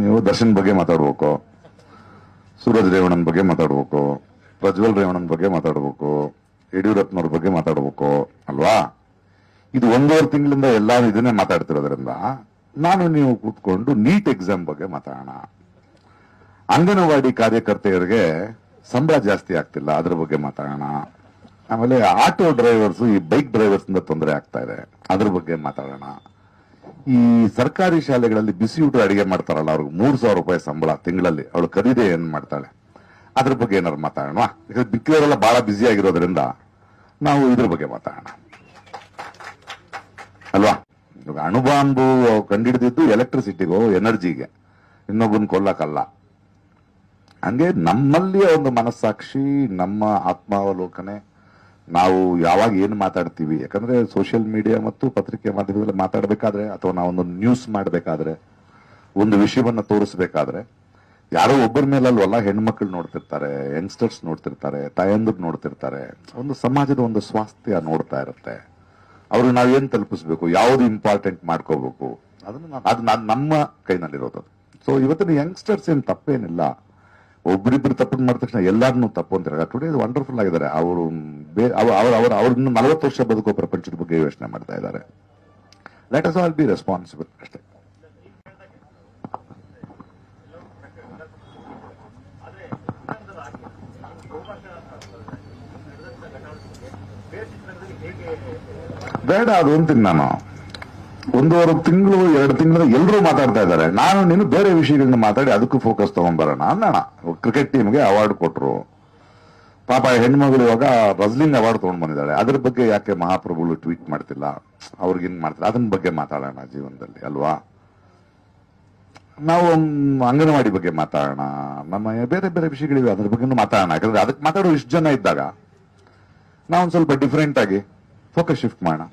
ನೀವು ದರ್ಶನ್ ಬಗ್ಗೆ ಮಾತಾಡ್ಬೇಕು, ಸೂರಜ್ ರೇವಣ್ಣನ ಬಗ್ಗೆ ಮಾತಾಡ್ಬೇಕು, ಪ್ರಜ್ವಲ್ ರೇವಣ್ಣನ ಬಗ್ಗೆ ಮಾತಾಡ್ಬೇಕು, ಯಡಿಯೂರಪ್ಪನವ್ರ ಬಗ್ಗೆ ಮಾತಾಡ್ಬೇಕು, ಅಲ್ವಾ? ಇದು ಒಂದೂವರೆ ತಿಂಗಳಿಂದ ಎಲ್ಲಾ ಇದನ್ನೇ ಮಾತಾಡ್ತಿರೋದ್ರಿಂದ ನಾನು ನೀವು ಕೂತ್ಕೊಂಡು ನೀಟ್ ಎಕ್ಸಾಮ್ ಬಗ್ಗೆ ಮಾತಾಡೋಣ. ಅಂಗನವಾಡಿ ಕಾರ್ಯಕರ್ತೆಯರಿಗೆ ಸಂಬಳ ಜಾಸ್ತಿ ಆಗ್ತಿಲ್ಲ, ಅದ್ರ ಬಗ್ಗೆ ಮಾತಾಡೋಣ. ಆಮೇಲೆ ಆಟೋ ಡ್ರೈವರ್ಸ್ ಈ ಬೈಕ್ ಡ್ರೈವರ್ಸ್ ತೊಂದರೆ ಆಗ್ತಾ ಇದೆ, ಅದ್ರ ಬಗ್ಗೆ ಮಾತಾಡೋಣ. ಈ ಸರ್ಕಾರಿ ಶಾಲೆಗಳಲ್ಲಿ ಬಿಸಿ ಊಟ ಅಡಿಗೆ ಮಾಡ್ತಾರಲ್ಲ, ಅವ್ರಿಗೆ ಮೂರ್ ಸಾವಿರ ರೂಪಾಯಿ ಸಂಬಳ ತಿಂಗಳಲ್ಲಿ. ಅವಳು ಕರೀದೆ ಏನ್ ಮಾಡ್ತಾಳೆ? ಅದ್ರ ಬಗ್ಗೆ ಏನಾದ್ರು ಮಾತಾಡೋಣ? ಯಾಕಂದ್ರೆ ಮಿಕ್ಕಿದವರೆಲ್ಲ ಬಹಳ ಬ್ಯುಸಿ ಆಗಿರೋದ್ರಿಂದ ನಾವು ಇದ್ರ ಬಗ್ಗೆ ಮಾತಾಡೋಣ. ಅಲ್ವಾ? ಇವಾಗ ಅಣುಬಾಂಬು ಕಂಡಿಡಿದಿದ್ದು ಎಲೆಕ್ಟ್ರಿಸಿಟಿಗೋ ಎನರ್ಜಿಗೆ ಇನ್ನೊಬ್ಬನ ಕೊಲ್ಲಕ್ಕಲ್ಲ. ಹಂಗೆ ನಮ್ಮಲ್ಲಿಯ ಒಂದು ಮನಸ್ಸಾಕ್ಷಿ, ನಮ್ಮ ಆತ್ಮಾವಲೋಕನೆ. ನಾವು ಯಾವಾಗ ಏನು ಮಾತಾಡ್ತೀವಿ, ಯಾಕಂದ್ರೆ ಸೋಷಿಯಲ್ ಮೀಡಿಯಾ ಮತ್ತು ಪತ್ರಿಕೆ ಮಾಧ್ಯಮದಲ್ಲಿ ಮಾತಾಡಬೇಕಾದ್ರೆ ಅಥವಾ ನಾವೊಂದು ನ್ಯೂಸ್ ಮಾಡಬೇಕಾದ್ರೆ, ಒಂದು ವಿಷಯವನ್ನ ತೋರಿಸಬೇಕಾದ್ರೆ, ಯಾರೋ ಒಬ್ಬರ ಮೇಲಲ್ವಲ್ಲ ಹೆಣ್ಮಕ್ಳು ನೋಡ್ತಿರ್ತಾರೆ ಯಂಗ್ಸ್ಟರ್ಸ್ ನೋಡ್ತಿರ್ತಾರೆ, ತಾಯಂದ್ರು ನೋಡ್ತಿರ್ತಾರೆ, ಒಂದು ಸಮಾಜದ ಒಂದು ಸ್ವಾಸ್ಥ್ಯ ನೋಡ್ತಾ ಇರುತ್ತೆ. ಅವ್ರಿಗೆ ನಾವೇನ್ ತಲುಪಿಸ್ಬೇಕು? ಯಾವ್ದು ಇಂಪಾರ್ಟೆಂಟ್ ಮಾಡ್ಕೋಬೇಕು? ಅದನ್ನ ಅದು ನಮ್ಮ ಕೈನಲ್ಲಿರೋದು. ಸೊ ಇವತ್ತಿನ ಯಂಗ್ಸ್ಟರ್ಸ್ ಏನು ತಪ್ಪೇನಿಲ್ಲ. ಒಬ್ರಿಬ್ರು ತಪ್ಪು ಮಾಡಿದ ತಕ್ಷಣ ಎಲ್ಲಾರನ್ನೂ ತಪ್ಪು ಅಂತಾರೆ. ಟುಡೇ ವಂಡರ್ಫುಲ್ ಆಗಿದ್ದಾರೆ. ಅವರು ಅವರು ಅವರು ಅವ್ರ ಇನ್ನು ನಲವತ್ತು ವರ್ಷ ಬದುಕೋ ಪ್ರಪಂಚದ ಬಗ್ಗೆ ಯೋಚನೆ ಮಾಡ್ತಾ ಇದ್ದಾರೆ. Let us all be responsible ಅಷ್ಟೇ. ಬೇಡ ಅದು ಅಂತೀನಿ ನಾನು. ಒಂದೂವರೆ ತಿಂಗಳು, ಎರಡು ತಿಂಗಳು ಎಲ್ಲರೂ ಮಾತಾಡ್ತಾ ಇದ್ದಾರೆ. ನಾನು ನೀನು ಬೇರೆ ವಿಷಯಗಳನ್ನ ಮಾತಾಡಿ ಅದಕ್ಕೂ ಫೋಕಸ್ ತಗೊಂಡ್ಬರೋಣ ಅನ್ನೋಣ ಕ್ರಿಕೆಟ್ ಟೀಮ್ಗೆ ಅವಾರ್ಡ್ ಕೊಟ್ರು. ಪಾಪ ಹೆಣ್ಮಗಳು ಇವಾಗ ರಸ್ಲಿಂಗ್ ಅವಾರ್ಡ್ ತಗೊಂಡ್ ಬಂದಿದ್ದಾರೆ ಅದ್ರ ಬಗ್ಗೆ ಯಾಕೆ ಮಹಾಪ್ರಭುಗಳು ಟ್ವೀಟ್ ಮಾಡ್ತಿಲ್ಲ? ಅವ್ರಿಗೇನ್ ಮಾಡ್ತಿಲ್ಲ? ಅದನ್ನ ಬಗ್ಗೆ ಮಾತಾಡೋಣ ಜೀವನದಲ್ಲಿ, ಅಲ್ವಾ? ನಾವು ಅಂಗನವಾಡಿ ಬಗ್ಗೆ ಮಾತಾಡೋಣ. ನಮ್ಮ ಬೇರೆ ಬೇರೆ ವಿಷಯಗಳಿವೆ, ಅದ್ರ ಬಗ್ಗೆ ಮಾತಾಡೋಣ. ಯಾಕಂದ್ರೆ ಅದಕ್ಕೆ ಮಾತಾಡೋ ಇಷ್ಟು ಜನ ಇದ್ದಾಗ ನಾವು ಸ್ವಲ್ಪ ಡಿಫ್ರೆಂಟ್ ಆಗಿ ಫೋಕಸ್ ಶಿಫ್ಟ್ ಮಾಡೋಣ.